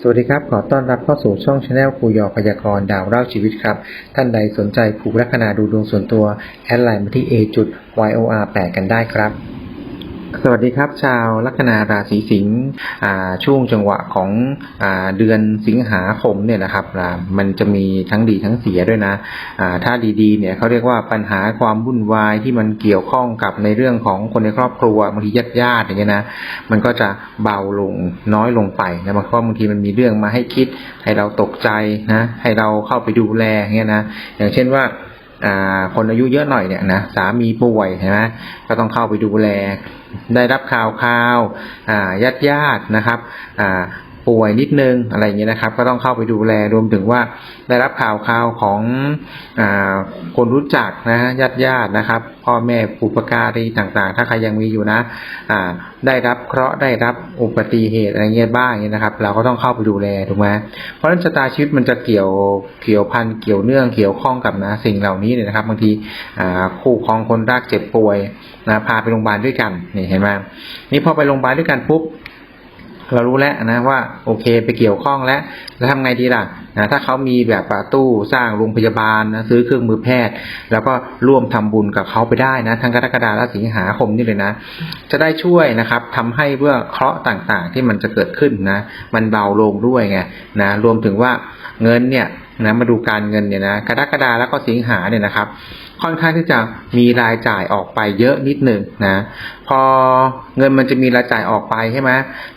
สวัสดีครับ ขอต้อนรับเข้าสู่ช่องชาแนลครูยอพยากรณ์ดาวเล่าชีวิตครับ ท่านใดสนใจผูกลัคนาดูดวงส่วนตัว แอดไลน์มาที่ a จุด yor 8กันได้ครับ สวัสดีครับ ชาวลัคนาราศีสิงห์ช่วงจังหวะของอเดือนสิงหาคมเนี่ยนะครับมันจะมีทั้งดีทั้งเสียด้วยนะถ้าดีๆเนี่ยเขาเรียกว่าปัญหาความวุ่นวายที่มันเกี่ยวข้องกับในเรื่องของคนในครอบครัวบางทีญาติญาติๆอย่างเงี้ยนะมันก็จะเบาลงน้อยลงไปนะบางครั้งบางทีมันมีเรื่องมาให้คิดให้เราตกใจนะให้เราเข้าไปดูแลเงี้ยนะอย่างเช่นว่า คนอายุเยอะหน่อยเนี่ยนะสามีป่วยใช่ไหมก็ต้องเข้าไปดูแล ได้รับข่าวข่าวญาติญาตินะครับ ป่วยนิดนึงอะไรอย่างเงี้ยนะครับ ก็ต้องเข้าไปดูแลรวมถึงว่าได้รับข่าวข่าวของอคนรู้จักนะญาติญาตินะครับ พ่อแม่ปุปการีต่างๆ ถ้าใครยังมีอยู่นะได้รับเคราะห์ได้รับอุบัติเหตุอะไรเงี้ยบ้างเงี้ยนะครับ เราก็ต้องเข้าไปดูแลถูกไหมเพราะฉะนั้นชะตาชีวิตมันจะเกี่ยวเกี่ยวพันเกี่ยวเนื่องเกี่ยวข้องกับนะสิ่งเหล่านี้เนี่ยนะครับบางทีคู่ครองคนรักเจ็บป่วยนะพาไปโรงพยาบาลด้วยกันนี่เห็นไหมนี่พอไปโรงพยาบาลด้วยกันปุ๊บ เรารู้แล้วนะว่าโอเคไปเกี่ยวข้องแล้ว แล้วทำไงดีล่ะนะถ้าเขามีแบบประตู้สร้างโรงพยาบาลนะซื้อเครื่องมือแพทย์ แล้วก็ร่วมทำบุญกับเขาไปได้นะทั้งกรกฎาและสิงหาคมนี่เลยนะ จะได้ช่วยนะครับทำให้เพื่อเคราะห์ต่างๆ ที่มันจะเกิดขึ้นนะ มันเบาลงด้วยไงนะรวมถึงว่าเงินเนี่ยนะมาดูการเงินเนี่ยนะกรกฎาแล้วก็สิงหาเนี่ยนะครับ ค่อนข้างที่จะมีรายจ่ายออกไปเยอะนิดหนึ่งนะ พอเงินมันจะมีรายจ่ายออกไปใช่ไหม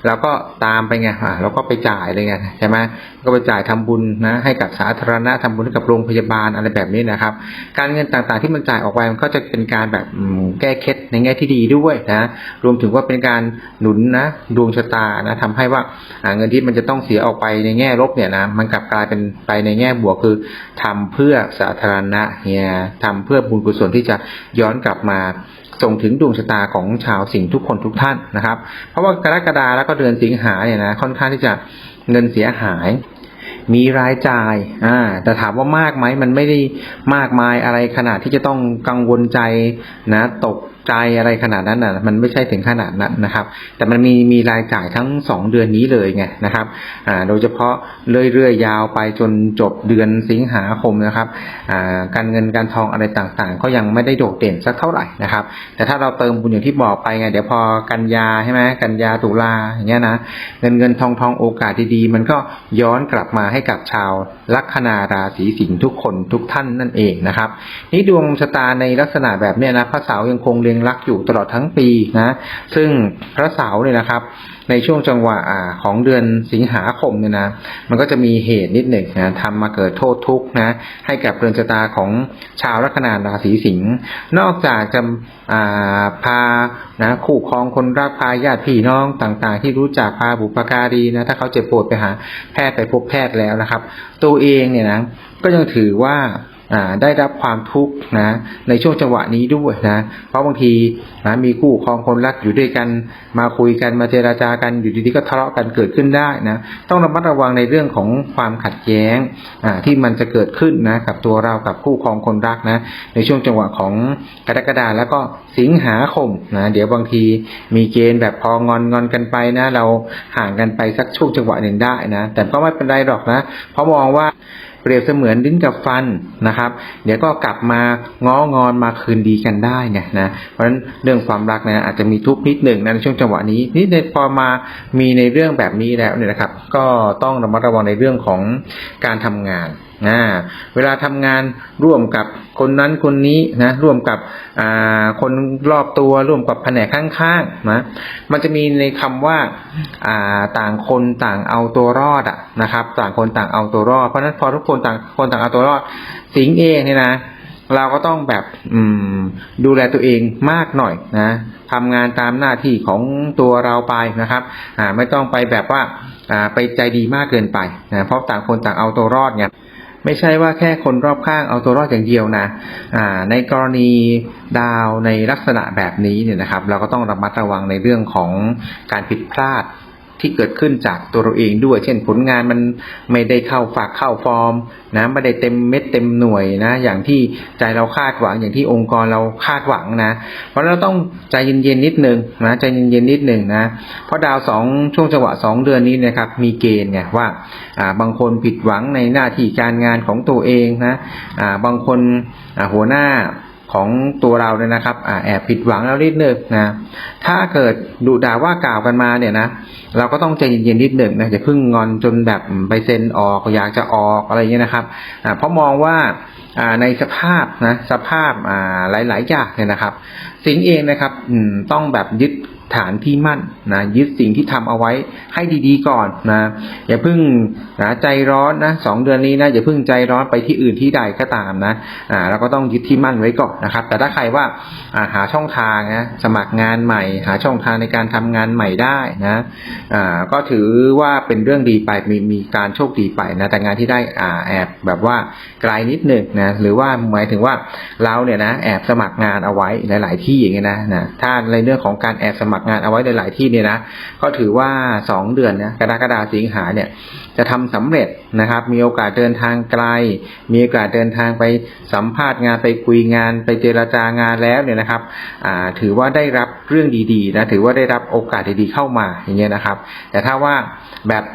เราก็ตามไปไงอะเราก็ไปจ่ายเลยไงใช่ไหมก็ไปจ่ายทำบุญนะให้กับสาธารณะทำบุญให้กับโรงพยาบาลอะไรแบบนี้นะครับ การเงินต่างๆที่มันจ่ายออกไปมันก็จะเป็นการแบบแก้เคล็ดในแง่ที่ดีด้วยนะ รวมถึงว่าเป็นการหนุนนะดวงชะตานะทำให้ว่าเงินที่มันจะต้องเสียออกไปในแง่ลบเนี่ยนะมันกลับกลายเป็นไปในแง่บวกคือทำเพื่อสาธารณะเนี่ยทำเพื่อื่อบุญกุศลที่จะย้อนกลับมาส่งถึงดวงชะตาของชาวสิงห์ทุกคนทุกท่านนะครับ เพราะว่ากรกฎาแล้วก็เดือนสิงหาเนี่ยนะค่อนข้างที่จะเงินเสียหาย มีรายจ่ายอ่าแต่ถามว่ามากไหมมันไม่ได้มากมายอะไรขนาดที่จะต้องกังวลใจนะตก ใจอะไรขนาดนั้นนะมันไม่ใช่ถึงขนาดนั้นนะครับ แต่มันมีมีรายจ่ายทั้งสองเดือนนี้เลยไงนะครับอ่าโดยเฉพาะเรื่อยๆยาวไปจนจบเดือนสิงหาคมนะครับอ่าการเงินการทองอะไรต่างๆ ก็ยังไม่ได้โดดเด่นสักเท่าไหร่นะครับ แต่ถ้าเราเติมบุญอย่างที่บอกไปไงเดี๋ยวพอกันยาใช่ไหมกันยาตุลาอย่างเงี้ยนะเงินเงินทองทองโอกาสดีๆมันก็ย้อนกลับมาให้กับชาวลัคนาราศีสิงห์ทุกคนทุกท่านนั่นเองนะครับนี่ดวงชะตาในลักษณะแบบเนี้ยนะพระเสาร์ยังคงเรียงรักอยู่ตลอดทั้งปีนะซึ่งพระเสาเนี่ยนะครับ ในช่วงจังหวะของเดือนสิงหาคมเนี่ยนะมันก็จะมีเหตุนิดหนึ่งนะทำมาเกิดโทษทุกข์นะให้กับเรือนชะตาของชาวลัคนาราศีสิงห์นอกจากจะาพานะคู่ครองคนรักพาญาติพี่น้องต่างๆ ที่รู้จักพาบุปการีนะถ้าเขาเจ็บปวดไปหาแพทย์ไปพบแพทย์แล้วนะครับ ตัวเองเนี่ยนะก็ยังถือว่า ได้รับความทุกข์นะในช่วงจังหวะนี้ด้วยนะเพราะบางทีนะมีคู่ครองคนรักอยู่ด้วยกันมาคุยกันมาเจราจากันอยู่ดีๆก็ทะเลาะกันเกิดขึ้นได้นะต้องระมัดระวังในเรื่องของความขัดแย้งอ่าที่มันจะเกิดขึ้นนะกับตัวเรากับคู่ครองคนรักนะในช่วงจังหวะของกรกฎาแล้วก็สิงหาคมนะเดี๋ยวบางทีมีเกณฑ์แบบพองอนงอนกันไปนะ เราห่างกันไปสักช่วงจังหวะหนึ่งได้นะแต่ก็ไม่เป็นไรหรอกนะ เพราะมองว่า เปรียบเสมือนลิ้นกับฟันนะครับ เดี๋ยวก็กลับมาง้องอนมาคืนดีกันได้ไงนะเพราะฉะนั้นเรื่องความรักเนี่ยอาจจะมีทุกข์นิดหนึ่งนะในช่วงจังหวะนี้นี่ในพอมามีในเรื่องแบบนี้แล้วเนี่ยนะครับ ก็ต้องระมัดระวังในเรื่องของการทำงาน นะเวลาทำงานร่วมกับคนนั้นคนนี้นะร่วมกับอ่าคนรอบตัวร่วมกับแผนกข้างๆนะมันจะมีในคำว่าอ่าต่างคนต่างเอาตัวรอดอะนะครับ ต่างคนต่างเอาตัวรอดเพราะฉะนั้นพอทุกคนต่างคนต่างเอาตัวรอด สิงเองเนี่ยนะเราก็ต้องแบบอืมดูแลตัวเองมากหน่อยนะทำงานตามหน้าที่ของตัวเราไปนะครับอ่าไม่ต้องไปแบบว่าอ่าไปใจดีมากเกินไปนะเพราะต่างคนต่างเอาตัวรอดไง ไม่ใช่ว่าแค่คนรอบข้างเอาตัวรอดอย่างเดียวนะในกรณีดาวในลักษณะแบบนี้เนี่ยนะครับ เราก็ต้องระมัดระวังในเรื่องของการผิดพลาด ที่เกิดขึ้นจากตัวเราเองด้วย เช่นผลงานมันไม่ได้เข้าฝากเข้าฟอร์มนะไม่ได้เต็มเม็ดเต็มหน่วยนะ อย่างที่ใจเราคาดหวังอย่างที่องค์กรเราคาดหวังนะ เพราะเราต้องใจเย็นๆนิดนึงนะใจเย็นๆนิดนึงนะ เพราะดาวสองช่วงจังหวะสองเดือนนี้นะครับ มีเกณฑ์ไงว่าอ่าบางคนผิดหวังในหน้าที่การงานของตัวเองนะอ่าบางคนอ่าหัวหน้า ของตัวเราเนี่ยนะครับอแอบผิดหวังแล้วนิดนึงนะ ถ้าเกิดดุด่าว่ากล่าวกันมาเนี่ยนะ เราก็ต้องใจเย็นๆนิดหนึ่งนะอย่าเพิ่งงอนจนแบบไปเซ็นออกอยากจะออกอะไรเงี้ยนะครับเพราะมองว่าในสภาพนะสภาพหลายๆอย่างเนี่ยนะครับ สิงเองนะครับต้องแบบยึด ฐานที่มั่นนะยึดสิ่งที่ทำเอาไว้ให้ดีๆก่อนนะอย่าเพิ่งนะใจร้อนนะสองเดือนนี้นะอย่าเพิ่งใจร้อนไปที่อื่นที่ใดก็ตามนะอ่าเราก็ต้องยึดที่มั่นไว้ก่อนนะครับ แต่ถ้าใครว่าอ่าหาช่องทางนะสมัครงานใหม่ หาช่องทางในการทำงานใหม่ได้นะอ่าก็ถือว่าเป็นเรื่องดีไปมีมีการโชคดีไปนะแต่งานที่ได้อ่าแอบแบบว่าไกลนิดหนึ่งนะหรือว่าหมายถึงว่าเราเนี่ยนะแอบสมัครงานเอาไว้หลาย ๆ ที่อย่างเงี้ยนะนะถ้าในเรื่องของการแอบสมัครงานเอาไว้หลายๆที่เนี่ยนะก็ถือว่าสองเดือนนะกรกฎาสิงหาเนี่ยจะทำสำเร็จนะครับ มีโอกาสเดินทางไกล มีโอกาสเดินทางไปสัมภาษณ์งานไปคุยงาน ไปเจรจางานแล้วเนี่ยนะครับถือว่าได้รับเรื่องดีๆนะถือว่าได้รับโอกาสดีๆเข้ามาอย่างเงี้ยนะครับ แต่ถ้าว่าแบบ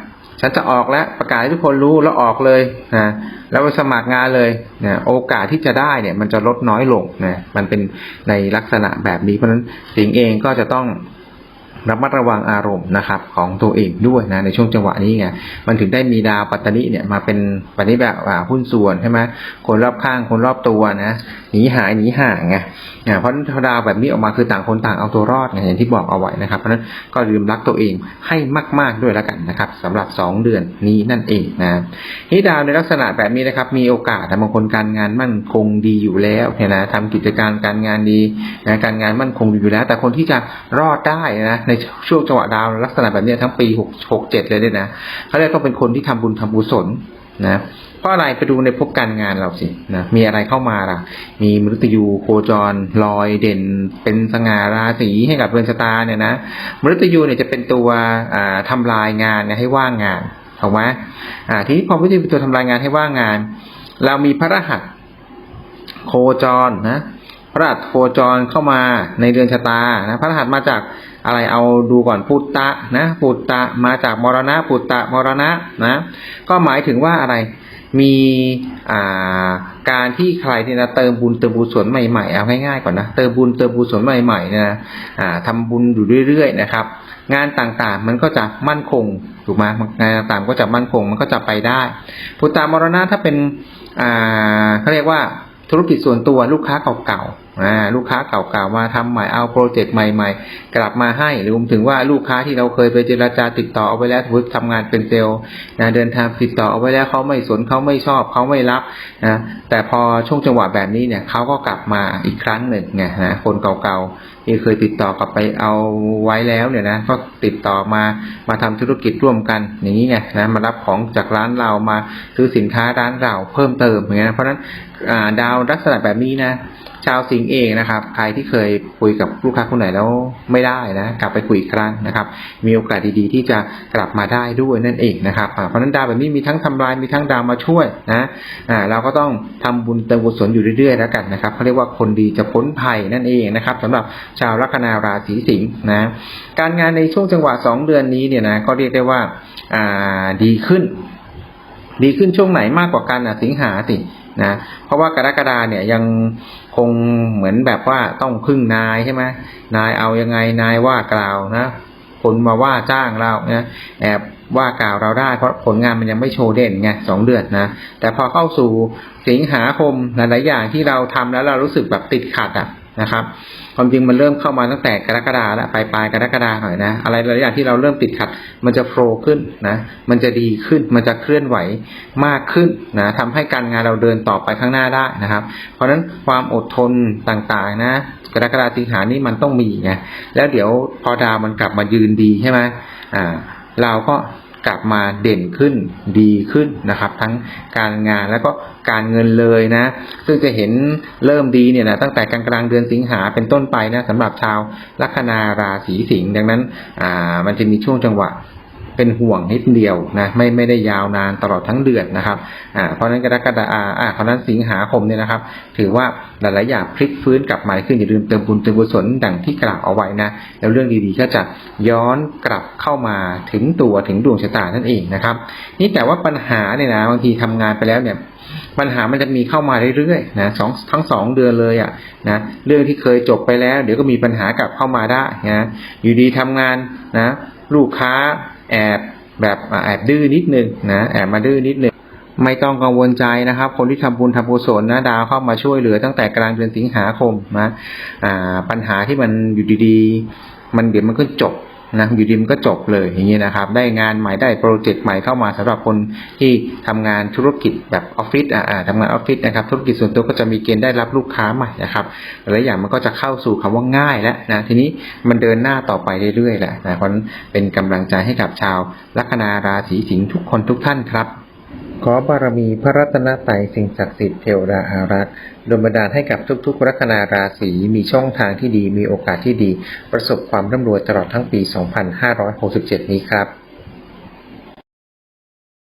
ฉันจะออกแล้วประกาศให้ทุกคนรู้แล้วออกเลยนะแล้วไปสมัครงานเลยนะโอกาสที่จะได้เนี่ยมันจะลดน้อยลงนะมันเป็นในลักษณะแบบนี้เพราะฉะนั้นสิงเองก็จะต้อง ระมัดระวังอารมณ์นะครับของตัวเองด้วยนะในช่วงจังหวะนี้ไงมันถึงได้มีดาวปัตตานิเนี่ยมาเป็นปัตตานิแบบหุ้นส่วนใช่ไหมคนรอบข้างคนรอบตัวนะหนีหายหนีห่างไงอ่าเพราะนั้นดาวแบบนี้ออกมาคือต่างคนต่างเอาตัวรอดไงอย่างที่บอกเอาไว้นะครับเพราะฉะนั้นก็ลืมรักตัวเองให้มาก ๆด้วยแล้วกันนะครับสำหรับ 2 เดือนนี้นั่นเองนะนี่ดาวในลักษณะแบบนี้นะครับ มีโอกาสนะบางคนการงานมั่นคงดีอยู่แล้วเนี่ยนะทำกิจการการงานดีนะการงานมั่นคงดีอยู่แล้ว แต่คนที่จะรอดได้นะในช่วงจังหวะดาวลักษณะแบบนี้ทั้งปีหกหกเจ็ดเลยเนี่ยนะเขาเรียกต้องเป็นคนที่ทำบุญทำกุศลนะเพราะอะไรไปดูในภพการงานเราสินะมีอะไรเข้ามาล่ะ มีมฤตยูโคจรลอยเด่น เป็นสง่าราศีให้กับเรือนชะตาเนี่ยนะมฤตยูเนี่ยจะเป็นตัวอ่าทำลายงานเนี่ยให้ว่างงานถูกไหมทีนี้พอมฤตยูเป็นตัวทำลายงานให้ว่างงาน เรามีพระรหัสโคจรนะพระรหัสโคจรเข้ามาในเดือนชะตานะพระรหัสมาจาก อะไรเอาดูก่อนปุตตะนะปุตตะมาจากมรณะปุตตะมรณะนะก็หมายถึงว่าอะไรมีอ่าการที่ใครที่นะเติมบุญเติมบุญส่วนใหม่ๆเอาง่ายๆก่อนนะเติมบุญเติมบุญส่วนใหม่ๆเนี่ยนะทำบุญอยู่เรื่อยๆนะครับ งานต่างๆมันก็จะมั่นคงถูกไหมงานต่างๆก็จะมั่นคงมันก็จะไปได้ปุตตามรณะถ้าเป็นเขาเรียกว่าธุรกิจส่วนตัวลูกค้าเก่าๆอ่าลูกค้าเก่าๆมาทำใหม่เอาโปรเจกต์ใหม่ ๆ กลับมาให้หรือรวมถึงว่าลูกค้าที่เราเคยไปเจราจาติดต่อเอาไว้แล้วสมมติทำงานเป็นเซลล์นะเดินทางติดต่อเอาไว้แล้วเขาไม่สนเขาไม่ชอบเขาไม่รับนะแต่พอช่วงจังหวะแบบนี้เนี่ยเขาก็กลับมาอีกครั้งหนึ่งไงนะคนเก่าๆที่เคยติดต่อกลับไปเอาไว้แล้วเนี่ยนะก็ติดต่อมามาทำธุรกิจร่วมกันอย่างนี้ไงนะมารับของจากร้านเรามาซื้อสินค้าร้านเราเพิ่มเติมอย่างเงี้ยเพราะฉะนั้นดาวลักษณะแบบนี้นะชาวสิงห์เองนะครับ ใครที่เคยคุยกับลูกค้าคนไหนแล้วไม่ได้นะ กลับไปคุยอีกครั้งนะครับ มีโอกาสดีๆ ที่จะกลับมาได้ด้วยนั่นเองนะครับเพราะนั้นดาวแบบนี้มีทั้งทำลายมีทั้งดาวมาช่วยนะอ่าเราก็ต้องทำบุญเติมกุศลอยู่เรื่อยๆแล้วกันนะครับเขาเรียกว่าคนดีจะพ้นภัยนั่นเองนะครับสำหรับชาวลัคนาราศีสิงห์นะการงานในช่วงจังหวะสองเดือนนี้เนี่ยนะก็เรียกได้ว่าอ่าดีขึ้น ดีขึ้นช่วงไหนมากกว่ากันอะสิงหาสินะเพราะว่ากรกฎาเนี่ยยังคงเหมือนแบบว่าต้องพึ่งนายใช่ไหมนายเอายังไงนายว่ากล่าวนะคนมาว่าจ้างเราเนี่ยแอบว่ากล่าวเราได้ เพราะผลงานมันยังไม่โชว์เด่นไงสองเดือนนะแต่พอเข้าสู่สิงหาคมหลายๆอย่างที่เราทำแล้วเรารู้สึกแบบติดขัดอะ นะครับ ความจริงมันเริ่มเข้ามาตั้งแต่กรกฎาแล้วปลายปลายกรกฎาหน่อยนะ อะไรหลายอย่างที่เราเริ่มติดขัด มันจะโฟล์ขึ้นนะ มันจะดีขึ้น มันจะเคลื่อนไหวมากขึ้นนะทำให้การงานเราเดินต่อไปข้างหน้าได้นะครับ เพราะฉะนั้นความอดทนต่างๆนะ กรกฎาสิงหานี่มันต้องมีไงแล้วเดี๋ยวพอดาวมันกลับมายืนดีใช่ไหมอ่า เราก็ กลับมาเด่นขึ้นดีขึ้นนะครับ ทั้งการงานแล้วก็การเงินเลยนะ ซึ่งจะเห็นเริ่มดีเนี่ยนะตั้งแต่กลางกลางเดือนสิงหาเป็นต้นไปนะสำหรับชาวลัคนาราศีสิงห์ดังนั้นอ่ามันจะมีช่วงจังหวะ เป็นห่วงนิดเดียวนะไม่ไม่ได้ยาวนานตลอดทั้งเดือนนะครับอ่าเพราะนั้นกรกฎาอ่าอ่าเพราะนั้นสิงหาคมเนี่ยนะครับ ถือว่าหลายๆอย่างพลิกฟื้นกลับมาขึ้นอย่าลืมเติมบุญเติมกุศลดังที่กล่าวเอาไว้นะแล้วเรื่องดีๆก็จะย้อนกลับเข้ามาถึงตัวถึงดวงชะตานั่นเองนะครับ นี่แต่ว่าปัญหาเนี่ยนะบางทีทำงานไปแล้วเนี่ยปัญหามันจะมีเข้ามาเรื่อยๆนะสองทั้งสองเดือนเลยอะนะเรื่องที่เคยจบไปแล้ว เดี๋ยวก็มีปัญหากลับเข้ามาได้นะอยู่ดีทำงานนะลูกค้า แอบแบบแอบดื้อนิดนึงนะแอบมาดื้อนิดนึงไม่ต้องกังวลใจนะครับ คนที่ทำบุญทำกุศลนะดาวเข้ามาช่วยเหลือตั้งแต่กลางเดือนสิงหาคมนะปัญหาที่มันอยู่ดีๆ มันเดี๋ยวมันก็จบ นะอยู่ดีมันก็จบเลยอย่างนี้นะครับ ได้งานใหม่ได้โปรเจกต์ใหม่เข้ามาสำหรับคนที่ทำงานธุรกิจแบบออฟฟิศอ่าทำงานออฟฟิศนะครับธุรกิจส่วนตัวก็จะมีเกณฑ์ได้รับลูกค้าใหม่นะครับหลายอย่างมันก็จะเข้าสู่คำว่าง่ายแล้วนะทีนี้มันเดินหน้าต่อไปเรื่อยๆแหละนะเพราะฉะนั้นเป็นกำลังใจให้กับชาวลัคนาราศีสิงห์ทุกคนทุกท่านครับ ขอบารมีพระรัตนตรัยสิ่งศักดิ์สิทธิ์เทวดาอารักษ์ดลบันดาลให้กับทุกๆ ลัคนาราศีมีช่องทางที่ดีมีโอกาสที่ดี ประสบความร่ำรวยตลอดทั้งปี 2567 นี้ครับ